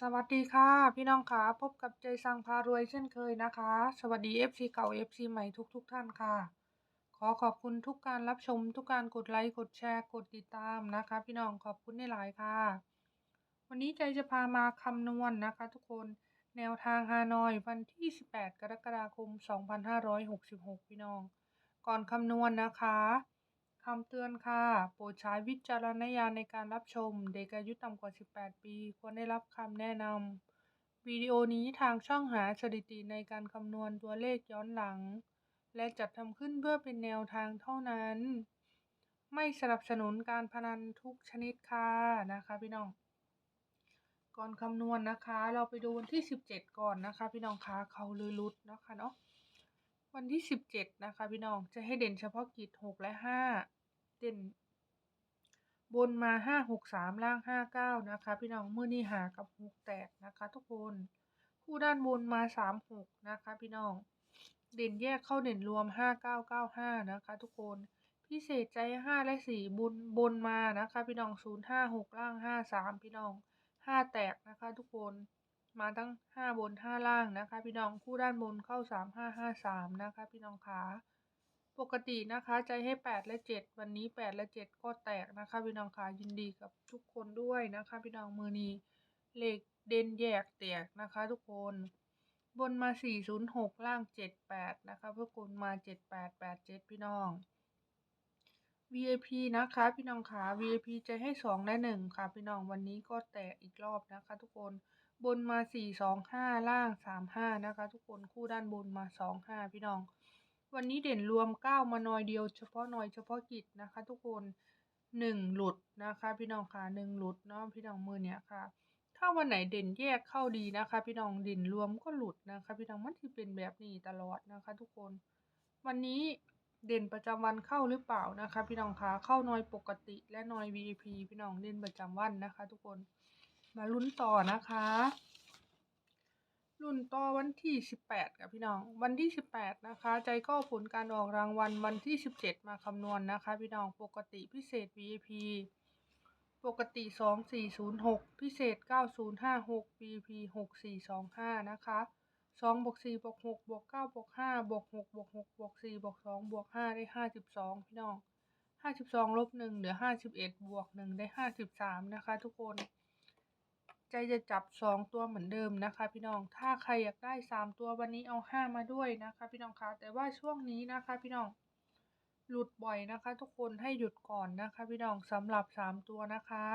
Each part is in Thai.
สวัสดีค่ะ พี่น้องค่ะพบกับใจสังพารวยเช่นเคยนะคะ สวัสดี FC เก่า FC ใหม่ทุกๆทท่านค่ะ ขอขอบคุณทุกการรับชม ทุกการกดไลค์กดแชร์กดติดตามนะคะ พี่น้องขอบคุณในหลายค่ะ วันนี้ใจจะพามาคำนวณนนะคะ ทุกคนแนวทางฮานอยวันที่ 18 กรกฎาคม 2566 พี่น้อง ก่อนคำนวณนะคะ คำเตือนค่ะ โปรดใช้วิจารณญาณในการรับชม เด็กอายุต่ำกว่า 18 ปี ควรได้รับคำแนะนำ วิดีโอนี้ทางช่องหาสถิติในการคำนวณตัวเลขย้อนหลัง และจัดทำขึ้นเพื่อเป็นแนวทางเท่านั้น ไม่สนับสนุนการพนันทุกชนิดค่ะนะคะพี่น้อง ก่อนคำนวณนะคะ เราไปดูวันที่ 17 ก่อนนะคะ พี่น้องคะเขาลือลุดนะคะเนาะ วันที่17นะคะ พี่น้องจะให้เด่นเฉพาะกิจ6และ5เด่น บนมา5 6 3ล่าง5 9นะคะ พี่น้องเมื่อนี้หากับ6แตกนะคะ ทุกคนคู่ด้านบนมา3 6นะคะ พี่น้อง เด่นแยกเข้าเด่นรวม5 9 9 5นะคะ ทุกคนพิเศษใจ5และ4บนบนมานะคะ พี่น้อง0 5 6ล่าง5 3พี่น้องห้าแตกนะคะ ทุกคน มาทั้งห้าบนห้าล่างนะคะ พี่น้องคู่ด้านบนเข้าสามห้าห้าสามนะคะ พี่น้องขาปกตินะคะใจให้แปดและเจ็ดวันนี้แปดและเจ็ดก็แตกนะคะ พี่น้องขายินดีกับทุกคนด้วยนะคะ พี่น้องมือนี้เลขเด่นแยกแตกนะคะ ทุกคนบนมาสี่ศูนย์หกล่างเจ็ดแปดนะคะเพื่อคนมาเจ็ดแปดแปดเจ็ดพี่น้อง VIP นะคะ พี่น้องขา VIP จะให้สองและหนึ่งค่ะ พี่น้องวันนี้ก็แตกอีกรอบนะคะ ทุกคน บนมาสี่สองห้าล่างสามห้านะคะ ทุกคนคู่ด้านบนมาสองห้าพี่น้อง วันนี้เด่นรวมเก้ามาหน่อยเดียวเฉพาะหน่อยเฉพาะกิจนะคะ ทุกคนหนึ่งหลุดนะคะ พี่น้องค่ะหนึ่งหลุดเนาะพี่น้องมือเนี้ยค่ะ ถ้าวันไหนเด่นแยกเข้าดีนะคะ พี่น้องเด่นรวมก็หลุดนะคะ พี่น้องมันที่เป็นแบบนี้ตลอดนะคะ ทุกคน วันนี้เด่นประจำวันเข้าหรือเปล่านะคะ พี่น้องคะเข้าน้อยปกติและน้อย VIP พี่น้องเด่นประจำวันนะคะ ทุกคน มาลุ้นต่อนะคะลุ้นต่อวันที่สิบแปดกับพี่น้อง วันที่สิบแปดนะคะ ใจก็ผลการออกรางวัลวันที่สิบเจ็ดมาคำนวณนนะคะ พี่น้องปกติพิเศษ VIP ปกติสองสี่ศูนย์หกพิเศษเก้าศูนย์ห้าหก VIP หกสี่สองห้านะคะสองบวกสี่บวกหกบวกเก้าบวกห้าบวกหกบวกหกบวกสี่บวกสองบวกห้าได้ห้าสิบสองพี่น้องห้าสิบสองลบหนึ่งเหลือห้าสิบเอ็ดบวกหนึ่งได้ห้าสิบสามนะคะ ทุกคน ใจจะจับสองตัวเหมือนเดิมนะคะ พี่น้อง ถ้าใครอยากได้สามตัววันนี้เอาห้ามาด้วยนะคะ พี่น้องคะ แต่ว่าช่วงนี้นะคะ พี่น้อง หลุดบ่อยนะคะ ทุกคนให้หยุดก่อนนะคะ พี่น้องสำหรับสามตัวนะคะ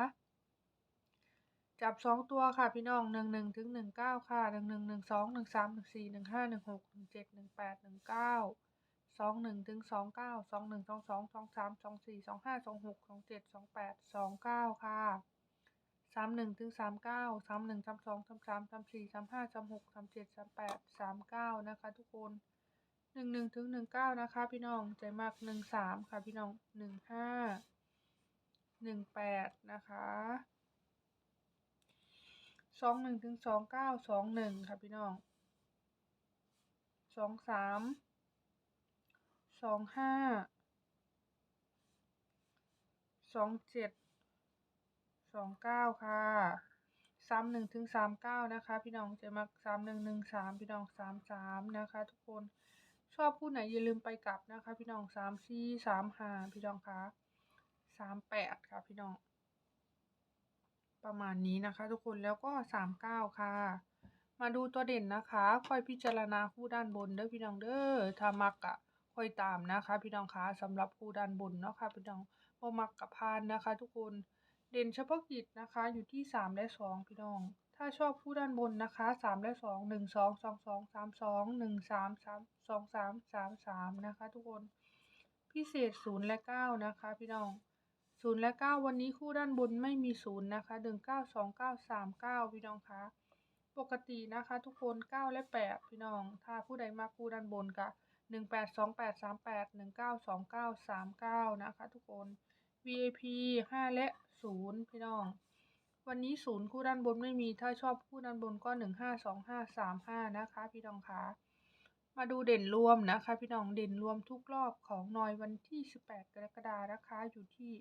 จับสองตัวค่ะพี่น้องหนึ่งหนึ่งถึงหนึ่งเก้าค่ะหนึ่งหนึ่งหนึ่งสองหนึ่งสามหนึ่งสี่หนึ่งห้าหนึ่งหกหนึ่งเจ็ดหนึ่งแปดหนึ่งเก้าสองหนึ่งถึงสองเก้าสองหนึ่งสองสองสองสามสองสี่สองห้าสองหกสองเจ็ดสองแปดสองเก้าค่ะ สามหนึ่งถึงสามเก้าสามหนึ่งสามสองสามสามสามสี่สามห้าสามหกสามเจ็ดสามแปดสามเก้านะคะทุกคนหนึ่งหนึ่งถึงหนึ่งเก้านะคะ พี่น้องใจมากหนึ่งสามค่ะพี่น้องหนึ่งห้าหนึ่งแปดนะคะสองหนึ่งถึงสองเก้าสองหนึ่งค่ะพี่น้องสองสามสองห้าสองเจ็ด องเก้าค่ะสามหนึ่งถึงสามเก้านะคะ พี่น้องจะมักสามหนึ่งหนึ่งสามพี่น้องสามสามนะคะ ทุกคนชอบผู้ไหนอย่าลืมไปกลับนะคะ พี่น้องสามสี่สามห้าพี่น้องคะสามแปดค่ะพี่น้อง ประมาณนี้นะคะ ทุกคนแล้วก็สามเก้าค่ะ มาดูตัวเด่นนะคะค่อยพิจารณาคู่ด้านบนเด้อพี่น้องเด้อถ้ามักอะค่อยตามนะคะ พี่น้องคะสำหรับคู่ด้านบนเนาะค่ะพี่น้องพอมักกับพานนะคะ ทุกคน เด่นเฉพาะกิจนะคะ อยู่ที่สามและสองพี่น้อง ถ้าชอบคู่ด้านบนนะคะสามและสองหนึ่งสองสองสองสามสองหนึ่งสามสามสองสามสามสามนะคะ ทุกคน พิเศษศูนย์และเก้านะคะ พี่น้องศูนย์และเก้าวันนี้คู่ด้านบนไม่มีศูนย์นะคะหนึ่งเก้าสองเก้าสามเก้าพี่น้องคะปกตินะคะ ทุกคนเก้าและแปดพี่น้อง ถ้าผู้ใดมาคู่ด้านบนก็หนึ่งแปดสองแปดสามแปดหนึ่งเก้าสองเก้าสามเก้านะคะ ทุกคน VIP ห้าและศูนย์พี่น้อง วันนี้ศูนย์คู่ด้านบนไม่มีถ้าชอบคู่ด้านบนก็หนึ่งห้าสองห้าสามห้านะคะ พี่น้องคะมาดูเด่นรวมนะคะ พี่น้องเด่นรวมทุกรอบของนอยวันที่สิบแปดกรกฎานะคะ อยู่ที่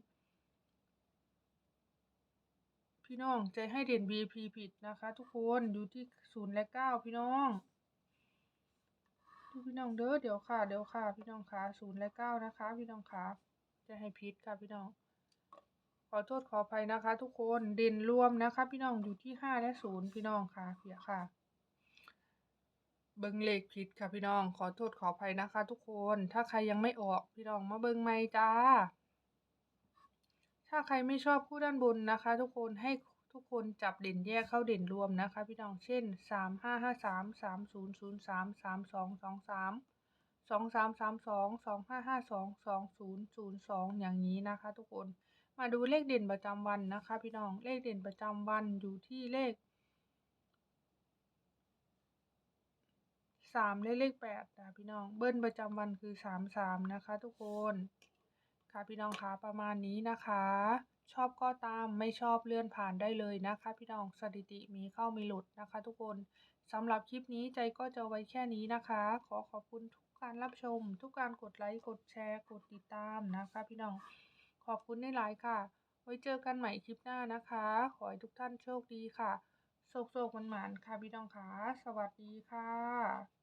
พี่น้องใจให้เด่น VIP ผิดนะคะ ทุกคนอยู่ที่ศูนย์และเก้าพี่น้องดูพี่น้องเด้อเดี๋ยวค่ะ เดี๋ยวค่ะ พี่น้องค่ะศูนย์และเก้านะคะ พี่น้องค่ะ จะให้ผิดค่ะพี่น้อง ขอโทษขออภัยนะคะ ทุกคนเด่นรวมนะคะ พี่น้องอยู่ที่ห้าและศูนย์พี่น้องค่ะเพียค่ะ เบิ้งเลขผิดค่ะพี่น้อง ขอโทษขออภัยนะคะ ทุกคน ถ้าใครยังไม่ออกพี่น้องมาเบิ้งใหม่จ้า ถ้าใครไม่ชอบคู่ด้านบนนะคะ ทุกคนให้ทุกคนจับเด่นแยกเข้าเด่นรวมนะคะ พี่น้อง เช่นสามห้าห้าสามสามศูนย์ศูนย์สามสามสองสองสาม สองสามสามสองสองห้าห้าสองสองศูนย์ศูนย์สองอย่างนี้นะคะ ทุกคนมาดูเลขเด่นประจำวันนะคะ พี่น้องเลขเด่นประจำวันอยู่ที่เลขสามเลขเลขแปดนะพี่น้องเบิ้ลประจำวันคือสามสามนะคะ ทุกคนค่ะพี่น้องคะประมาณนี้นะคะ ชอบก็ตามไม่ชอบเลื่อนผ่านได้เลยนะคะ พี่น้องสถิติมีเข้ามีหลุดนะคะ ทุกคนสำหรับคลิปนี้ใจก็จะไว้แค่นี้นะคะ ขอขอบคุณทุก การรับชม ทุกการกดไลค์ กดแชร์ กดติดตามนะคะ พี่น้อง ขอบคุณในหลายค่ะ ไว้เจอกันใหม่คลิปหน้านะคะ ขอให้ทุกท่านโชคดีค่ะ โชคโชคมันหมานค่ะพี่น้องค่ะ สวัสดีค่ะ